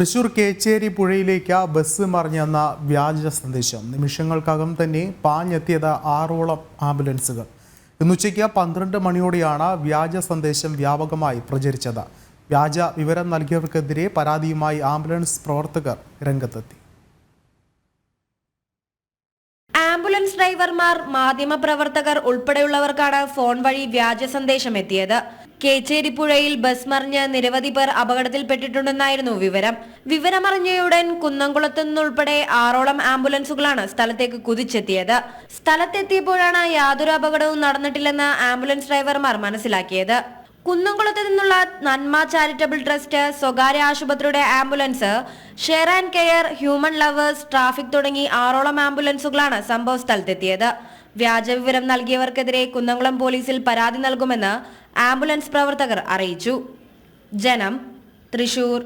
തൃശൂർ കേച്ചേരി പുഴയിലേക്ക് ബസ് മറിഞ്ഞെന്ന വ്യാജ സന്ദേശം. നിമിഷങ്ങൾക്കകം തന്നെ പാഞ്ഞെത്തിയത് ആറോളം ആംബുലൻസുകൾ. ഇന്നുച്ചയ്ക്ക് പന്ത്രണ്ട് മണിയോടെയാണ് വ്യാജ സന്ദേശം വ്യാപകമായി പ്രചരിച്ചത്. വ്യാജ വിവരം നൽകിയവർക്കെതിരെ പരാതിയുമായി ആംബുലൻസ് പ്രവർത്തകർ രംഗത്തെത്തി. ആംബുലൻസ് ഡ്രൈവർമാർ മാധ്യമപ്രവർത്തകർ ഉൾപ്പെടെയുള്ളവർക്കാണ് ഫോൺ വഴി വ്യാജ സന്ദേശം എത്തിയത്. കേച്ചേരി പുഴയിൽ ബസ് മറിഞ്ഞ് നിരവധി പേർ അപകടത്തിൽപ്പെട്ടിട്ടുണ്ടെന്നായിരുന്നു വിവരം. വിവരമറിഞ്ഞയുടൻ കുന്നംകുളത്തു നിന്നുൾപ്പെടെ ആറോളം ആംബുലൻസുകളാണ് സ്ഥലത്തേക്ക് കുതിച്ചെത്തിയത്. സ്ഥലത്തെത്തിയപ്പോഴാണ് യാതൊരു അപകടവും നടന്നിട്ടില്ലെന്ന് ആംബുലൻസ് ഡ്രൈവർമാർ മനസ്സിലാക്കിയത്. കുന്നംകുളത്ത് നിന്നുള്ള നന്മ ചാരിറ്റബിൾ ട്രസ്റ്റ് സ്വകാര്യ ആശുപത്രിയുടെ ambulance share and care human lovers traffic തുടങ്ങി ആറോളം ആംബുലൻസുകളാണ് സംഭവ സ്ഥലത്തെത്തിയത്. വ്യാജ വിവരം നൽകിയവർക്കെതിരെ കുന്നംകുളം പോലീസിൽ പരാതി നൽകുമെന്ന് ആംബുലൻസ് പ്രവർത്തകർ അറിയിച്ചു. ജനം തൃശൂർ.